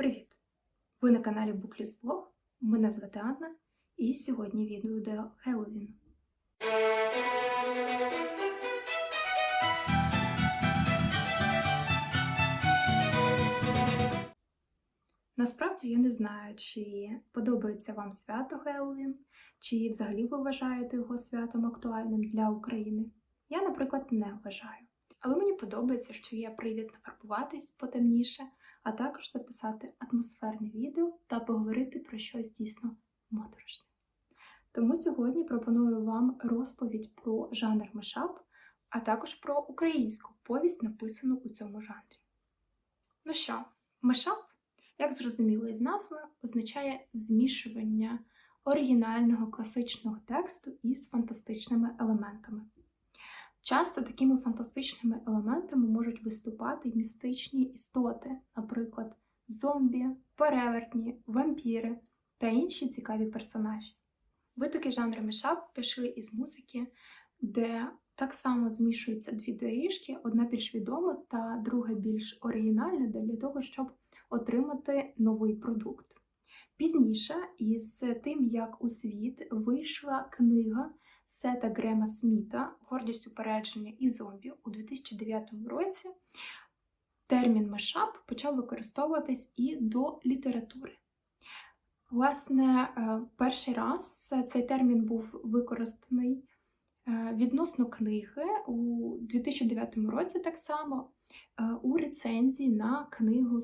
Привіт! Ви на каналі Booklist Vlog. Мене звати Анна, і сьогодні відео до Хеллоуін. Насправді я не знаю, чи подобається вам свято Хеллоуін, чи взагалі ви вважаєте його святом актуальним для України. Я, наприклад, не вважаю. Але мені подобається, що є привід нафарбуватись потемніше, а також записати атмосферне відео та поговорити про щось дійсно моторошне. Тому сьогодні пропоную вам розповідь про жанр мешап, а також про українську повість, написану у цьому жанрі. Ну що, мешап, як зрозуміло із назви, означає змішування оригінального класичного тексту із фантастичними елементами. Часто такими фантастичними елементами можуть виступати містичні істоти, наприклад, зомбі, перевертні, вампіри та інші цікаві персонажі. Витоки жанру мешап пішли із музики, де так само змішуються дві доріжки, одна більш відома та друга більш оригінальна для того, щоб отримати новий продукт. Пізніше, із тим, як у світ вийшла книга Сета Грема Сміта Гордість упередження і зомбі у 2009 році, термін мешап почав використовуватись і до літератури. Власне, е, перший раз цей термін був використаний е, відносно книги у 2009 році, так само е, у рецензії на книгу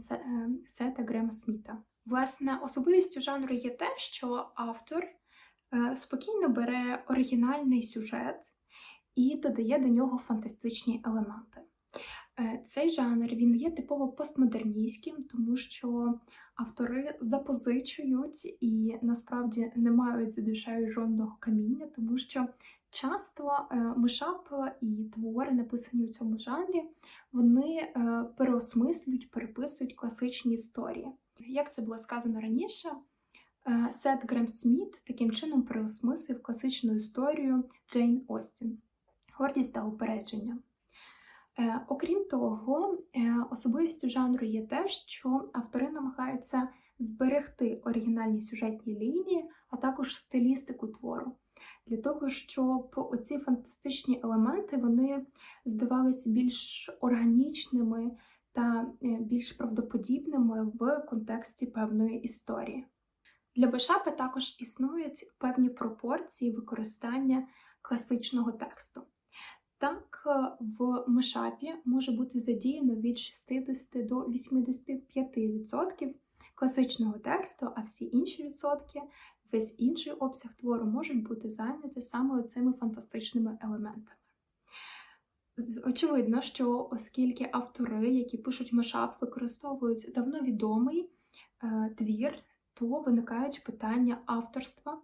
Сета Грема Сміта. Власне, особливістю жанру є те, що автор спокійно бере оригінальний сюжет і додає до нього фантастичні елементи. Цей жанр він є типово постмодерністським, тому що автори запозичують і насправді не мають за душею жодного каміння, тому що часто мишап і твори, написані у цьому жанрі, вони переосмислюють, переписують класичні історії. Як це було сказано раніше, Сет Грем Сміт таким чином переосмислив класичну історію Джейн Остін, гордість та упередження. Окрім того, особливістю жанру є те, що автори намагаються зберегти оригінальні сюжетні лінії, а також стилістику твору, для того, щоб оці фантастичні елементи вони здавалися більш органічними та більш правдоподібними в контексті певної історії. Для бешапи також існують певні пропорції використання класичного тексту. Так, е, в мешапі може бути задіяно від 60 до 85% класичного тексту, а всі інші відсотки, весь інший обсяг твору можуть бути зайняті саме цими фантастичними елементами. Очевидно, що оскільки автори, які пишуть мешап, використовують давно відомий е, твір, то виникають питання авторства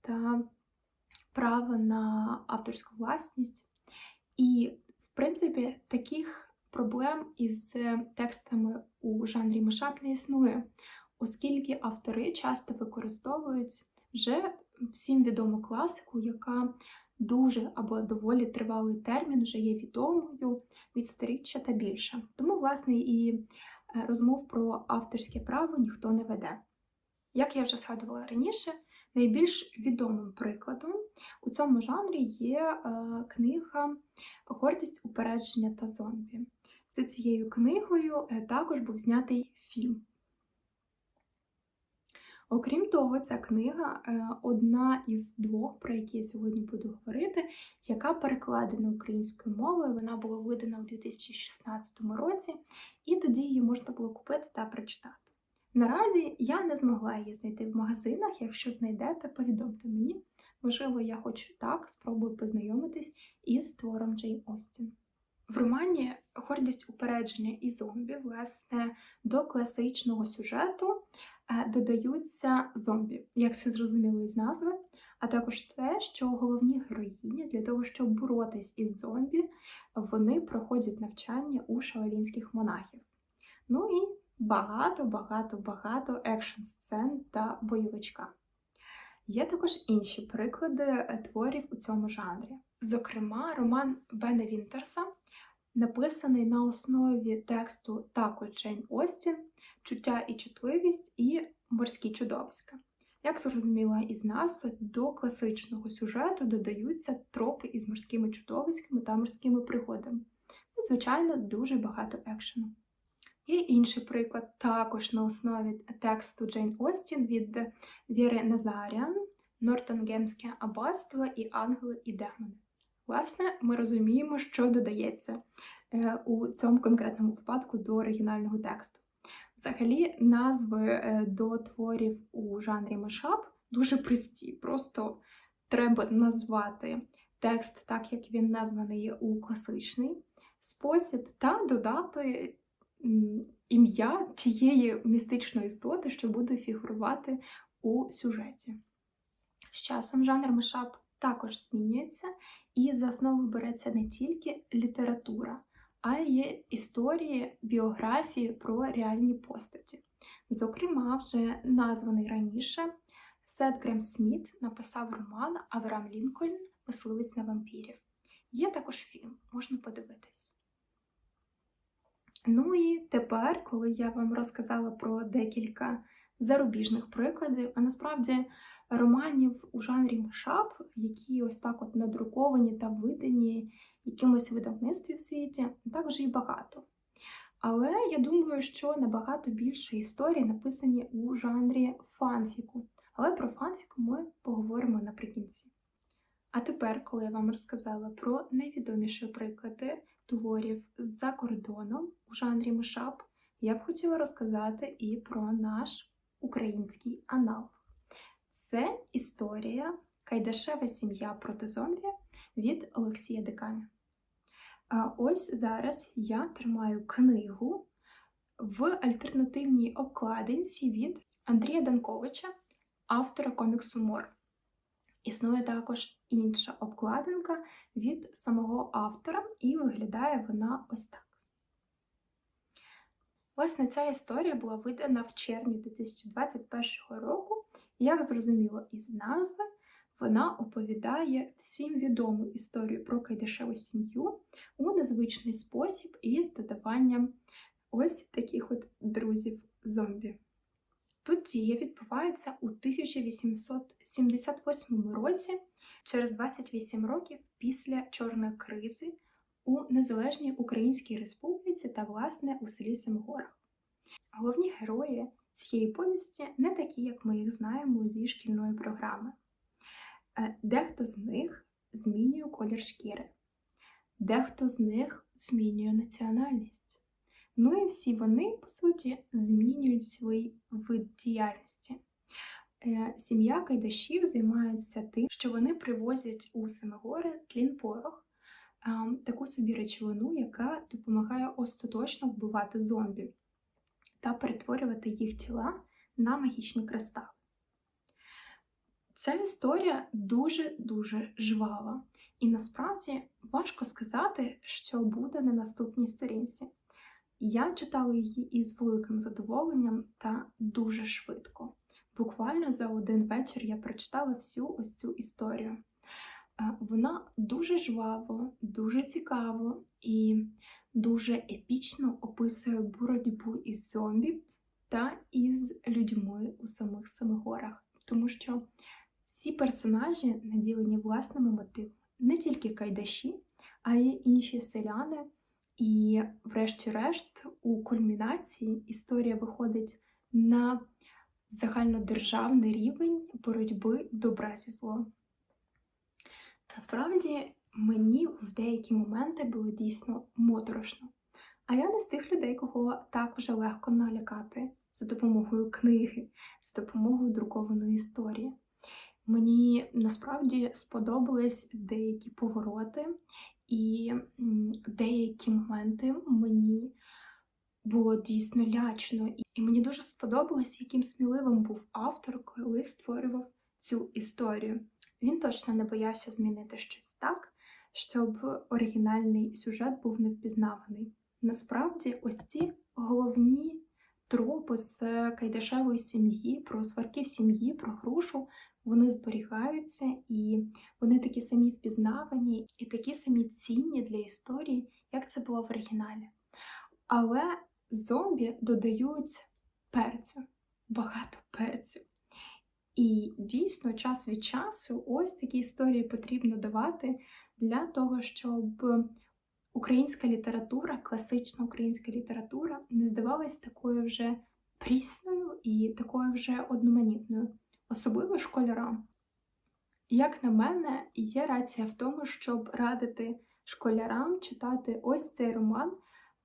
та права на авторську власність. І, в принципі, таких проблем із текстами у жанрі мешап не існує, оскільки автори часто використовують вже всім відому класику, яка дуже або доволі тривалий термін вже є відомою від сторіччя та більше. Тому, власне, і е, розмов про авторське право ніхто не веде. Як я вже згадувала раніше, найбільш відомим прикладом у цьому жанрі є е, книга Гордість упередження та зомбі. За цією книгою е, також був знятий фільм. Окрім того, ця книга е, одна із двох, про які я сьогодні буду говорити, яка перекладена українською мовою. Вона була видана у 2016 році, і тоді її можна було купити та прочитати. Наразі я не змогла її знайти в магазинах. Якщо знайдете, повідомте мені. Можливо, я хоч так спробую познайомитись із твором Джейн Остін. В романі Гордість упередження і зомбі, власне, до класичного сюжету е, додаються зомбі, як це зрозуміло із назви, а також те, що головні героїні для того, щоб боротись із зомбі, вони проходять навчання у шаолінських монахів. Ну і багато-багато-багато екшн сцен та бойовичка. Є також інші приклади е, творів у цьому жанрі. Зокрема, роман Бена Вінтерса, написаний на основі тексту Тако Джейн Остін чуття і чутливість, і морські чудовиська. Як зрозуміла із назви, до класичного сюжету додаються тропи із морськими чудовиськами та морськими пригодами. І, звичайно, дуже багато екшену. Є інший приклад, також на основі тексту Джейн Остін від Віри Назаріан, Нортенгемське аббатство і ангели і демони. Власне, ми розуміємо, що додається е, у цьому конкретному випадку до оригінального тексту. Взагалі, назви е, до творів у жанрі мешап дуже прості. Просто треба назвати текст так, як він названий у класичний спосіб, та додати ім'я тієї містичної істоти, що буде фігурувати у сюжеті. З часом жанр мешап також змінюється, і за основу береться не тільки література, а й історії, біографії про реальні постаті. Зокрема, вже названий раніше Сет Грем Сміт написав роман Авраам Лінкольн Мисливець на вампірів. Є також фільм, можна подивитись. Ну і тепер, коли я вам розказала про декілька зарубіжних прикладів, а насправді романів у жанрі мешап, які ось так от надруковані та видані якимось видавництві в світі, так вже і багато. Але я думаю, що набагато більше історій написані у жанрі фанфіку. Але про фанфіку ми поговоримо наприкінці. А тепер, коли я вам розказала про найвідоміші приклади творів за кордоном у жанрі мешап, я б хотіла розказати і про наш український аналог. Це історія Кайдашева сім'я проти зомбі від Олексія Деканя. Ось зараз я тримаю книгу в альтернативній обкладинці від Андрія Данковича, автора коміксу Мор. Існує також інша обкладинка від самого автора, і виглядає вона ось так. Власне, ця історія була видана в червні 2021 року. Як зрозуміло із назви, вона оповідає всім відому історію про Кайдашеву сім'ю у незвичний спосіб із додаванням ось таких от друзів зомбі. Тут дія відбувається у 1878 році, через 28 років після Чорної кризи у Незалежній Українській Республіці та, власне, у селі Семигорах. Головні герої цієї повісті не такі, як ми їх знаємо зі шкільної програми. Е, Дехто з них змінює колір шкіри, дехто з них змінює національність. Ну і всі вони, по суті, змінюють свій вид діяльності. Е, Сім'я Кайдашів займається тим, що вони привозять у Семигори тлін порох, е, таку собі речовину, яка допомагає остаточно вбивати зомбі та перетворювати їх тіла на магічні кристали. Ця історія дуже-дуже жвава, і насправді важко сказати, що буде на наступній сторінці. Я читала її із великим задоволенням та дуже швидко. Буквально за один вечір я прочитала всю ось цю історію. Е, Вона дуже жваво, дуже цікаво і дуже епічно описує боротьбу із зомбі та із людьми у самих Семигорах, тому що всі персонажі наділені власними мотивами, не тільки кайдаші, а й інші селяни. І, врешті-решт, у кульмінації історія виходить на загальнодержавний рівень боротьби добра зі злом. Насправді, мені в деякі моменти було дійсно моторошно. А я не з тих людей, кого так вже легко налякати за допомогою книги, за допомогою друкованої історії. Мені насправді сподобались деякі повороти, і деякі моменти мені було дійсно лячно. І мені дуже сподобалось, яким сміливим був автор, коли створював цю історію. Він точно не боявся змінити щось так, щоб оригінальний сюжет був невпізнаваний. Насправді, ось ці головні тропи з Кайдашевої сім'ї, про сварки в сім'ї, про грушу, вони зберігаються і вони такі самі впізнавані і такі самі цінні для історії, як це було в оригіналі. Але зомбі додають перцю, багато перцю. І дійсно, час від часу ось такі історії потрібно давати для того, щоб українська література, класична українська література не здавалась такою вже прісною і такою вже одноманітною, особливо школярам. Як на мене, є рація в тому, щоб радити школярам читати ось цей роман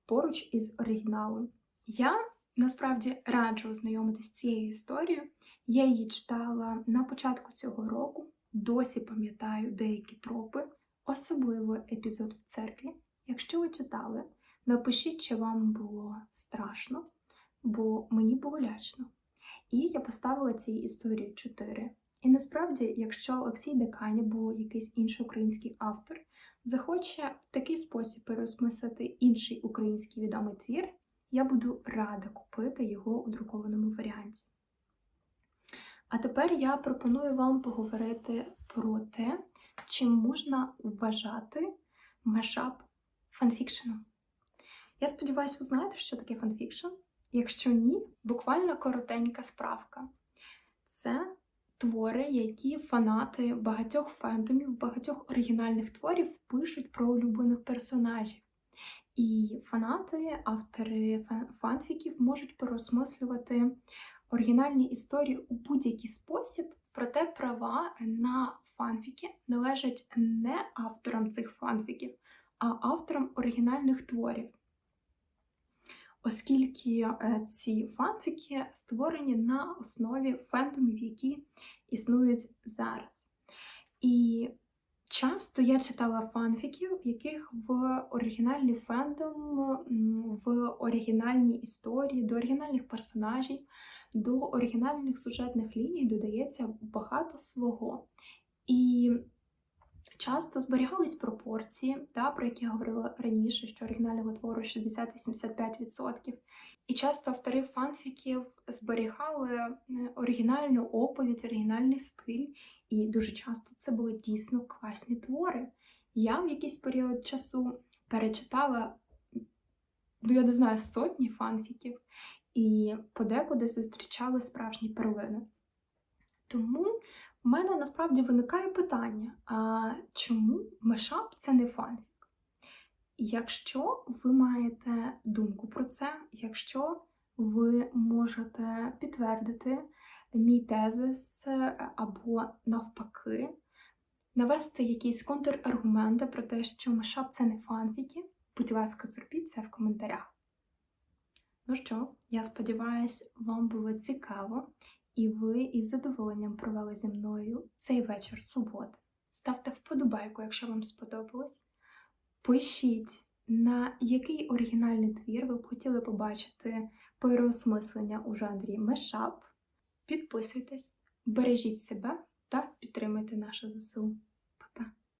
поруч із оригіналом. Я насправді раджу ознайомитися з цією історією. Я її читала на початку цього року, досі пам'ятаю деякі тропи, особливо епізод в церкві. Якщо ви читали, напишіть, чи вам було страшно, бо мені було лячно. І я поставила цій історії 4. І насправді, якщо Олексій Декані або якийсь інший український автор захоче в такий спосіб переосмислити інший український відомий твір, я буду рада купити його у друкованому варіанті. А тепер я пропоную вам поговорити про те, чим можна вважати мешап фанфікшеном. Я сподіваюся, ви знаєте, що таке фанфікшн. Якщо ні, буквально коротенька справка. Це твори, які фанати багатьох фендомів, багатьох оригінальних творів пишуть про улюблених персонажів. І фанати, автори фанфіків можуть переосмислювати оригінальні історії у будь-який спосіб, проте права на фанфіки належать не авторам цих фанфіків, а авторам оригінальних творів. Оскільки е, ці фанфіки створені на основі фендомів, які існують зараз. І часто я читала фанфіків, в яких в оригінальний фендом, в оригінальній історії, до оригінальних персонажів, до оригінальних сюжетних ліній додається багато свого. І часто зберігались пропорції, да, про які я говорила раніше, що оригінального твору 60-85%. І часто автори фанфіків зберігали е, оригінальну оповідь, оригінальний стиль, і дуже часто це були дійсно класні твори. Я в якийсь період часу перечитала, ну я не знаю, сотні фанфіків, і подекуди зустрічали справжні перлини. Тому в мене насправді виникає питання: а чому мешап це не фанфік? Якщо ви маєте думку про це, якщо ви можете підтвердити мій тезис або навпаки, навести якісь контраргументи про те, що мешап це не фанфіки, будь ласка, зробіть це в коментарях. Ну що, я сподіваюся, вам було цікаво, і ви із задоволенням провели зі мною цей вечір суботи. Ставте вподобайку, якщо вам сподобалось. Пишіть, на який оригінальний твір ви б хотіли побачити переосмислення у жанрі мешап. Підписуйтесь, бережіть себе та підтримуйте наше ЗСУ.